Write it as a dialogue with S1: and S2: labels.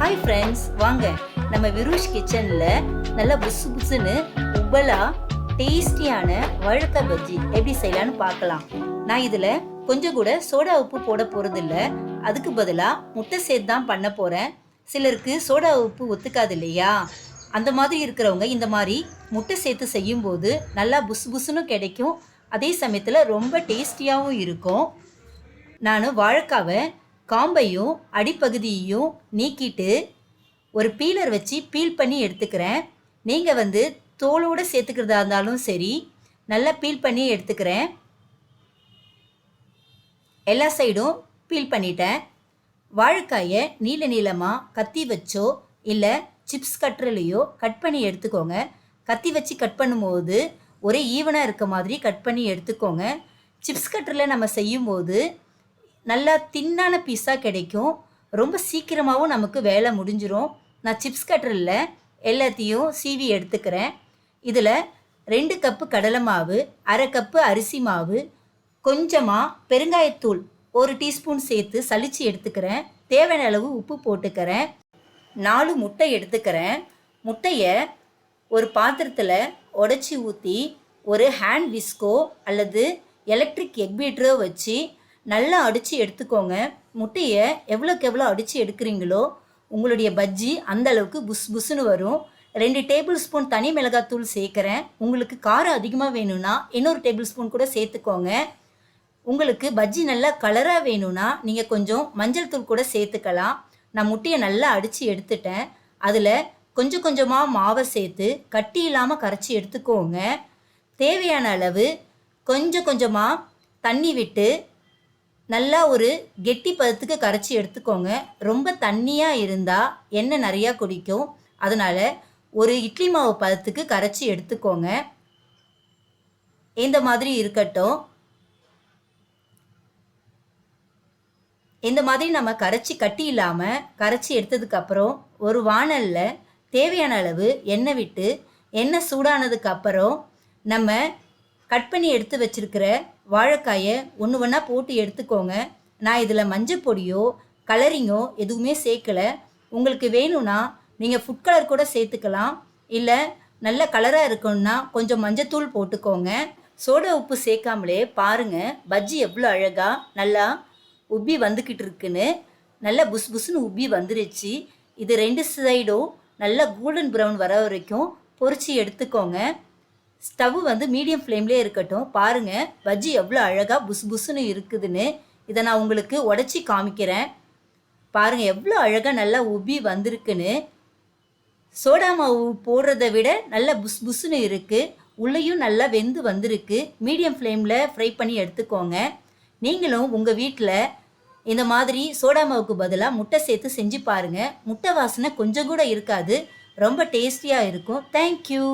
S1: Hi friends வாங்க. நம்ம விருஷ் கிச்சனில் நல்லா புசு புசுன்னு உப்பலா டேஸ்டியான வழுக்க பஜ்ஜி எப்படி செய்யலான்னு பார்க்கலாம். நான் இதில் கொஞ்சம் கூட சோடா உப்பு போட போகிறதில்ல அதுக்கு பதிலாக முட்டை சேர்த்து தான் பண்ண போகிறேன் சிலருக்கு சோடா உப்பு ஒத்துக்காது இல்லையா? அந்த மாதிரி இருக்கிறவங்க இந்த மாதிரி முட்டை சேர்த்து செய்யும்போது நல்லா புசு புசுன்னு கிடைக்கும். அதே சமயத்தில் ரொம்ப டேஸ்டியாகவும் இருக்கும். நான் வாழைக்காவை காம்பையும் அடிப்பகுதியையும் நீக்கிட்டு ஒரு பீலர் வச்சு பீல் பண்ணி எடுத்துக்கிறேன். நீங்கள் வந்து தோலோடு சேர்த்துக்கிறதா இருந்தாலும் சரி நல்லா பீல் பண்ணி எடுத்துக்கிறேன். எல்லா சைடும் பீல் பண்ணிட்டேன். வாழைக்காயை நீல நீளமாக கத்தி வச்சோ இல்லை சிப்ஸ் கட்டுறலையோ கட் பண்ணி எடுத்துக்கோங்க. கத்தி வச்சு கட் பண்ணும்போது ஒரே ஈவனாக இருக்க மாதிரி கட் பண்ணி எடுத்துக்கோங்க. சிப்ஸ் கட்டரில் நம்ம செய்யும்போது நல்லா தின்னான பீஸாக கிடைக்கும். ரொம்ப சீக்கிரமாகவும் நமக்கு வேலை முடிஞ்சிரும். நான் சிப்ஸ் கட்டரில் எல்லாத்தையும் சீவி எடுத்துக்கிறேன். இதில் ரெண்டு கப்பு கடலை மாவு அரை கப்பு அரிசி மாவு கொஞ்சமாக பெருங்காயத்தூள் ஒரு டீஸ்பூன் சேர்த்து சளிச்சு எடுத்துக்கிறேன். தேவையான அளவு உப்பு போட்டுக்கிறேன். நாலு முட்டை எடுத்துக்கிறேன். முட்டையை ஒரு பாத்திரத்தில் உடச்சி ஊற்றி ஒரு ஹேண்ட் விஸ்கோ அல்லது எலக்ட்ரிக் எக் பீட்டரோ வச்சு நல்லா அடித்து எடுத்துக்கோங்க. முட்டையை எவ்வளோக்கு எவ்வளோ அடித்து எடுக்கிறீங்களோ உங்களுடைய பஜ்ஜி அந்த அளவுக்கு புஸ் புஸ்ஸுன்னு வரும். ரெண்டு டேபிள் ஸ்பூன் தனி மிளகாத்தூள் சேர்க்குறேன். உங்களுக்கு காரம் அதிகமாக வேணும்னா இன்னொரு டேபிள் ஸ்பூன் கூட சேர்த்துக்கோங்க. உங்களுக்கு பஜ்ஜி நல்லா கலராக வேணும்னா நீங்கள் கொஞ்சம் மஞ்சள் தூள் கூட சேர்த்துக்கலாம். நான் முட்டையை நல்லா அடித்து எடுத்துட்டேன். அதில் கொஞ்சம் கொஞ்சமாக மாவை சேர்த்து கட்டி இல்லாமல் கரைச்சி எடுத்துக்கோங்க. தேவையான அளவு கொஞ்சம் கொஞ்சமாக தண்ணி விட்டு நல்லா ஒரு கெட்டி பதத்துக்கு கரைச்சி எடுத்துக்கோங்க. ரொம்ப தண்ணியாக இருந்தால் எண்ணெய் நிறையா குடிக்கும் அதனால் ஒரு இட்லி மாவு பதத்துக்கு கரைச்சி எடுத்துக்கோங்க. இந்த மாதிரி இருக்கட்டும். இந்த மாதிரி நம்ம கரைச்சி கட்டி இல்லாமல் கரைச்சி எடுத்ததுக்கப்புறம் ஒரு வாணலில் தேவையான அளவு எண்ணெய் விட்டு எண்ணெய் சூடானதுக்கு அப்புறம் நம்ம கட் பண்ணி எடுத்து வச்சிருக்கிற வாழைக்காயை ஒன்று ஒன்றா போட்டு எடுத்துக்கோங்க. நான் இதில் மஞ்சள் பொடியோ கலரிங்கோ எதுவுமே சேர்க்கலை. உங்களுக்கு வேணும்னா நீங்கள் ஃபுட் கலர் கூட சேர்த்துக்கலாம். இல்லை நல்ல கலராக இருக்கணும்னா கொஞ்சம் மஞ்சத்தூள் போட்டுக்கோங்க. சோடா உப்பு சேர்க்காமலே பாருங்கள் பஜ்ஜி எவ்வளோ அழகாக நல்லா உப்பி வந்துக்கிட்டு இருக்குன்னு. நல்லா புஸ் புஸ்னு உப்பி வந்துருச்சு. இது ரெண்டு சைடும் நல்லா கோல்டன் ப்ரௌன் வர வரைக்கும் பொரிச்சு எடுத்துக்கோங்க. ஸ்டவ் வந்து மீடியம் ஃப்ளேம்லேயே இருக்கட்டும். பாருங்கள் பஜ்ஜி எவ்வளோ அழகாக புசு புசுன்னு இருக்குதுன்னு. இதை நான் உங்களுக்கு உடச்சி காமிக்கிறேன். பாருங்கள் எவ்வளோ அழகாக நல்லா உபி வந்திருக்குன்னு. சோடா மாவு போடுறத விட நல்லா புஸ் புஸ்ன்னு இருக்குது உள்ளேயும் நல்லா வெந்து வந்திருக்கு. மீடியம் ஃப்ளேமில் ஃப்ரை பண்ணி எடுத்துக்கோங்க. நீங்களும் உங்கள் வீட்டில் இந்த மாதிரி சோடா மாவுக்கு பதிலாக முட்டை சேர்த்து செஞ்சு பாருங்கள் முட்டை வாசனை கொஞ்சம் கூட இருக்காது. ரொம்ப டேஸ்டியாக இருக்கும். தேங்க்யூ